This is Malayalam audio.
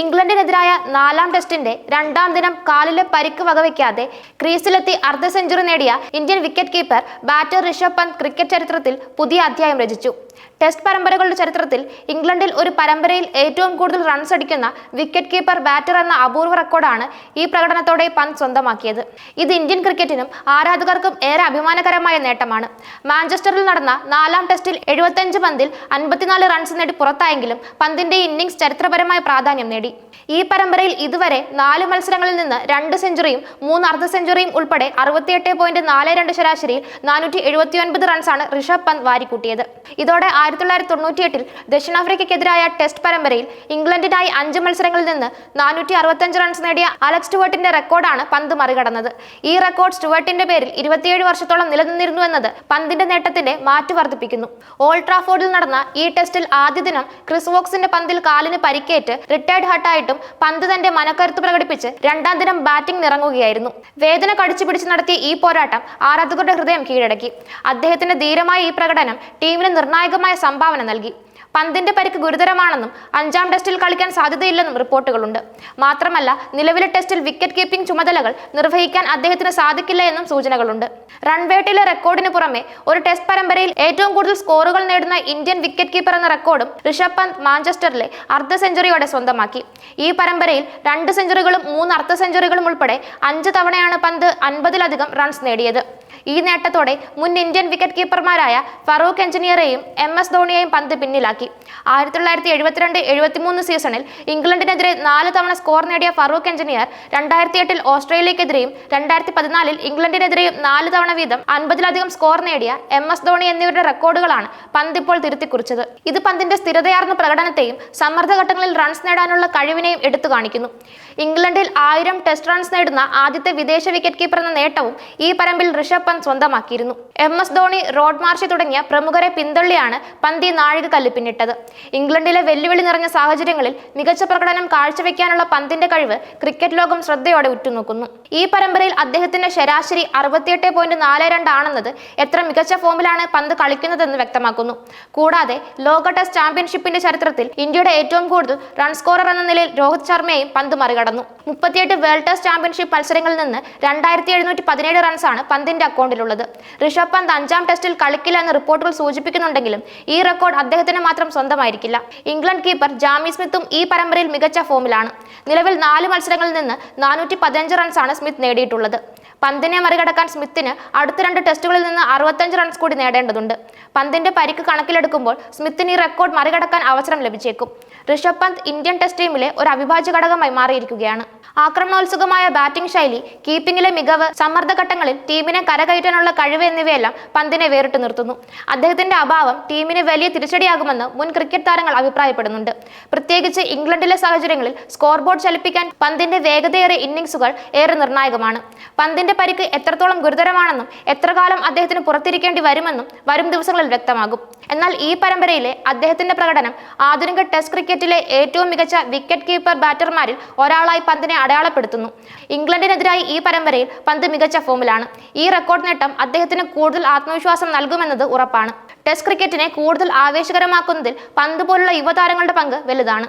ഇംഗ്ലണ്ടിനെതിരായ നാലാം ടെസ്റ്റിന്റെ രണ്ടാം ദിനം കാലിലെ പരിക്ക് വകവയ്ക്കാതെ ക്രീസിലെത്തി അർദ്ധ സെഞ്ചുറി നേടിയ Indian wicket keeper batter Rishabh Pant cricket ചരിത്രത്തിൽ പുതിയ അധ്യായം രചിച്ചു. ടെസ്റ്റ് പരമ്പരകളുടെ ചരിത്രത്തിൽ ഇംഗ്ലണ്ടിൽ ഒരു പരമ്പരയിൽ ഏറ്റവും കൂടുതൽ റൺസ് അടിക്കുന്ന വിക്കറ്റ് കീപ്പർ ബാറ്റർ എന്ന അപൂർവ റെക്കോർഡാണ് ഈ പ്രകടനത്തോടെ പന്ത് സ്വന്തമാക്കിയത്. ഇത് ഇന്ത്യൻ ക്രിക്കറ്റിനും ആരാധകർക്കും ഏറെ അഭിമാനകരമായ നേട്ടമാണ്. മാഞ്ചസ്റ്ററിൽ നടന്ന നാലാം ടെസ്റ്റിൽ എഴുപത്തഞ്ച് പന്തിൽ അൻപത്തിനാല് റൺസ് നേടി പുറത്തായെങ്കിലും പന്തിന്റെ ഇന്നിംഗ്സ് ചരിത്രപരമായ പ്രാധാന്യം നേടി. ready ഈ പരമ്പരയിൽ ഇതുവരെ നാല് മത്സരങ്ങളിൽ നിന്ന് രണ്ട് സെഞ്ചുറിയും മൂന്ന് അർദ്ധ സെഞ്ചുറിയും ഉൾപ്പെടെ അറുപത്തിയെട്ട് പോയിന്റ് നാല് രണ്ട് ശരാശരിയിൽ നാനൂറ്റി എഴുപത്തി ഒൻപത് റൺസാണ് ഋഷഭ് പന്ത് വാരിക്കൂട്ടിയത്. ഇതോടെ ആയിരത്തി തൊള്ളായിരത്തി തൊണ്ണൂറ്റിയെട്ടിൽ ദക്ഷിണാഫ്രിക്കയ്ക്കെതിരായ ടെസ്റ്റ് പരമ്പരയിൽ ഇംഗ്ലണ്ടിനായി അഞ്ച് മത്സരങ്ങളിൽ നിന്ന് നാനൂറ്റി അറുപത്തഞ്ച് റൺസ് നേടിയ അലക്സ് സ്റ്റുവർട്ടിന്റെ റെക്കോർഡാണ് പന്ത് മറികടന്നത്. ഈ റെക്കോർഡ് സ്റ്റുവർട്ടിന്റെ പേരിൽ ഇരുപത്തിയേഴ് വർഷത്തോളം നിലനിന്നിരുന്നു എന്നത് പന്തിന്റെ നേട്ടത്തിന്റെ മാറ്റു വർദ്ധിപ്പിക്കുന്നു. ഓൾട്രാഫോർഡിൽ നടന്ന ഈ ടെസ്റ്റിൽ ആദ്യ ദിനം ക്രിസ് വോക്സിന്റെ പന്തിൽ കാലിന് പരിക്കേറ്റ് റിട്ടയർഡ് ഹട്ടായിട്ടും പന്ത് തന്റെ മനക്കരുത്ത് പ്രകടിപ്പിച്ച് രണ്ടാം ദിനം ബാറ്റിംഗ് നിറങ്ങുകയായിരുന്നു. വേദന കടിച്ചു പിടിച്ച് നടത്തിയ ഈ പോരാട്ടം ആരാധകരുടെ ഹൃദയം കീഴടക്കി. അദ്ദേഹത്തിന്റെ ധീരമായ ഈ പ്രകടനം ടീമിന് നിർണായകമായ സംഭാവന നൽകി. പന്തിന്റെ പരിക്ക് ഗുരുതരമാണെന്നും അഞ്ചാം ടെസ്റ്റിൽ കളിക്കാൻ സാധ്യതയില്ലെന്നും റിപ്പോർട്ടുകളുണ്ട്. മാത്രമല്ല നിലവിലെ ടെസ്റ്റിൽ വിക്കറ്റ് കീപ്പിംഗ് ചുമതലകൾ നിർവഹിക്കാൻ അദ്ദേഹത്തിന് സാധിക്കില്ല എന്നും സൂചനകളുണ്ട്. റൺവേട്ടിലെ റെക്കോർഡിന് പുറമെ ഒരു ടെസ്റ്റ് പരമ്പരയിൽ ഏറ്റവും കൂടുതൽ സ്കോറുകൾ നേടുന്ന ഇന്ത്യൻ വിക്കറ്റ് കീപ്പർ എന്ന റെക്കോർഡും ഋഷഭ് പന്ത് മാഞ്ചസ്റ്ററിലെ അർദ്ധ സെഞ്ചുറിയോടെ സ്വന്തമാക്കി. ഈ പരമ്പരയിൽ രണ്ട് സെഞ്ചുറികളും മൂന്ന് അർദ്ധ സെഞ്ചുറികളും ഉൾപ്പെടെ അഞ്ച് തവണയാണ് പന്ത് അൻപതിലധികം റൺസ് നേടിയത്. ഈ നേട്ടത്തോടെ മുൻ ഇന്ത്യൻ വിക്കറ്റ് കീപ്പർമാരായ ഫറൂഖ് എഞ്ചിനീയറെയും എം എസ് ധോണിയെയും പന്ത് പിന്നിലാക്കി. ആയിരത്തി തൊള്ളായിരത്തി എഴുപത്തിരണ്ട് എഴുപത്തിമൂന്ന് സീസണിൽ ഇംഗ്ലണ്ടിനെതിരെ നാല് തവണ സ്കോർ നേടിയ ഫറൂഖ് എഞ്ചിനീയർ രണ്ടായിരത്തി എട്ടിൽ ഓസ്ട്രേലിയക്കെതിരെയും രണ്ടായിരത്തി പതിനാലിൽ ഇംഗ്ലണ്ടിനെതിരെയും നാല് തവണ വീതം അൻപതിലധികം സ്കോർ നേടിയ എം എസ് ധോണി എന്നിവരുടെ റെക്കോർഡുകളാണ് പന്ത് ഇപ്പോൾ തിരുത്തിക്കുറിച്ചത്. ഇത് പന്തിന്റെ സ്ഥിരതയാർന്ന പ്രകടനത്തെയും സമ്മർദ്ദഘട്ടങ്ങളിൽ റൺസ് നേടാനുള്ള കഴിവിനെയും എടുത്തു കാണിക്കുന്നു. ഇംഗ്ലണ്ടിൽ ആയിരം ടെസ്റ്റ് റൺസ് നേടുന്ന ആദ്യത്തെ വിദേശ വിക്കറ്റ് കീപ്പർ എന്ന നേട്ടവും ഈ പരമ്പിൽ ഋഷഭ് സ്വന്തമാക്കിയിരുന്നു. M S Dhoni Rod Marsh തുടങ്ങിയ പ്രമുഖരെ പിന്തള്ളിയാണ് പന്തി നാഴിക നാഴികക്കല്ല് പിന്നിട്ടത് ഇംഗ്ലണ്ടിലെ വെല്ലുവിളി നിറഞ്ഞ സാഹചര്യങ്ങളിൽ മികച്ച പ്രകടനം കാഴ്ചവെക്കാനുള്ള പന്തിന്റെ കഴിവ് ക്രിക്കറ്റ് ലോകം ശ്രദ്ധയോടെ ഉറ്റുനോക്കുന്നു. ഈ പരമ്പരയിൽ അദ്ദേഹത്തിന്റെ ശരാശരി അറുപത്തിയെട്ട് പോയിന്റ് നാല് രണ്ടാണെന്നത് എത്ര മികച്ച ഫോമിലാണ് പന്ത് കളിക്കുന്നതെന്ന് വ്യക്തമാക്കുന്നു. കൂടാതെ ലോക ടെസ്റ്റ് ചാമ്പ്യൻഷിപ്പിന്റെ ചരിത്രത്തിൽ ഇന്ത്യയുടെ ഏറ്റവും കൂടുതൽ റൺ സ്കോറർ എന്ന നിലയിൽ രോഹിത് ശർമ്മയെയും പന്ത് മറികടന്നു. മുപ്പത്തിയെട്ട് വേൾഡ് ടെസ്റ്റ് ചാമ്പ്യൻഷിപ്പ് മത്സരങ്ങളിൽ നിന്ന് രണ്ടായിരത്തി എഴുന്നൂറ്റി പതിനേഴ് റൺസാണ് പന്തിന്റെ അക്കൗണ്ടിലുള്ളത്. ഋഷഭ് പന്ത് അഞ്ചാം ടെസ്റ്റിൽ കളിക്കില്ല എന്ന് റിപ്പോർട്ടുകൾ സൂചിപ്പിക്കുന്നുണ്ടെങ്കിലും ഈ റെക്കോർഡ് അദ്ദേഹത്തിന് മാത്രം സ്വന്തമായിരിക്കില്ല. ഇംഗ്ലണ്ട് കീപ്പർ ജാമി സ്മിത്തും ഈ പരമ്പരയിൽ മികച്ച ഫോമിലാണ് നിലവിൽ നാല് മത്സരങ്ങളിൽ നിന്ന് നാനൂറ്റി പതിനഞ്ച് റൺസാണ് സ്മിത്ത് നേടിയിട്ടുള്ളത്. പന്തിനെ മറികടക്കാൻ സ്മിത്തിന് അടുത്ത രണ്ട് ടെസ്റ്റുകളിൽ നിന്ന് അറുപത്തഞ്ച് റൺസ് കൂടി നേടേണ്ടതുണ്ട്. പന്തിന്റെ പരിക്ക് കണക്കിലെടുക്കുമ്പോൾ സ്മിത്തിന് ഈ റെക്കോർഡ് മറികടക്കാൻ അവസരം ലഭിച്ചേക്കും. ഋഷഭ് പന്ത് ഇന്ത്യൻ ടെസ്റ്റ് ടീമിലെ ഒരു അവിഭാജ്യ ഘടകമായി മാറിയിരിക്കുകയാണ്. ആക്രമണോത്സുകമായ ബാറ്റിംഗ് ശൈലി കീപ്പിംഗിലെ മികവ് സമ്മർദ്ദഘട്ടങ്ങളിൽ ടീമിനെ കരകയറ്റാനുള്ള കഴിവ് എന്നിവയെല്ലാം പന്തിനെ വേറിട്ട് നിർത്തുന്നു. അദ്ദേഹത്തിന്റെ അഭാവം ടീമിന് വലിയ തിരിച്ചടിയാകുമെന്ന് മുൻ ക്രിക്കറ്റ് താരങ്ങൾ അഭിപ്രായപ്പെടുന്നുണ്ട്. പ്രത്യേകിച്ച് ഇംഗ്ലണ്ടിലെ സാഹചര്യങ്ങളിൽ സ്കോർ ബോർഡ് ചലിപ്പിക്കാൻ പന്തിന്റെ വേഗതയേറിയ ഇന്നിംഗ്സുകൾ ഏറെ നിർണായകമാണ്. പന്തിന്റെ പരിക്ക് എത്രത്തോളം ഗുരുതരമാണെന്നും എത്ര കാലം അദ്ദേഹത്തിന് പുറത്തിരിക്കേണ്ടി വരുമെന്നും വരും ദിവസങ്ങളിൽ വ്യക്തമാകും. എന്നാൽ ഈ പരമ്പരയിലെ അദ്ദേഹത്തിന്റെ പ്രകടനം ആധുനിക ടെസ്റ്റ് ക്രിക്കറ്റിലെ ഏറ്റവും മികച്ച വിക്കറ്റ് കീപ്പർ ബാറ്റർമാരിൽ ഒരാളായി പന്തിനെ അടയാളപ്പെടുത്തുന്നു. ഇംഗ്ലണ്ടിനെതിരായി ഈ പരമ്പരയിൽ പന്ത് മികച്ച ഫോമിലാണ് ഈ റെക്കോർഡ് നേട്ടം അദ്ദേഹത്തിന് കൂടുതൽ ആത്മവിശ്വാസം നൽകുമെന്നത് ഉറപ്പാണ്. ടെസ്റ്റ് ക്രിക്കറ്റിനെ കൂടുതൽ ആവേശകരമാക്കുന്നതിൽ പന്ത് പോലുള്ള യുവതാരങ്ങളുടെ പങ്ക് വലുതാണ്.